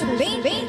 acho bem, bem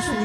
Dùng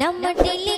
நம்ம டெல்லி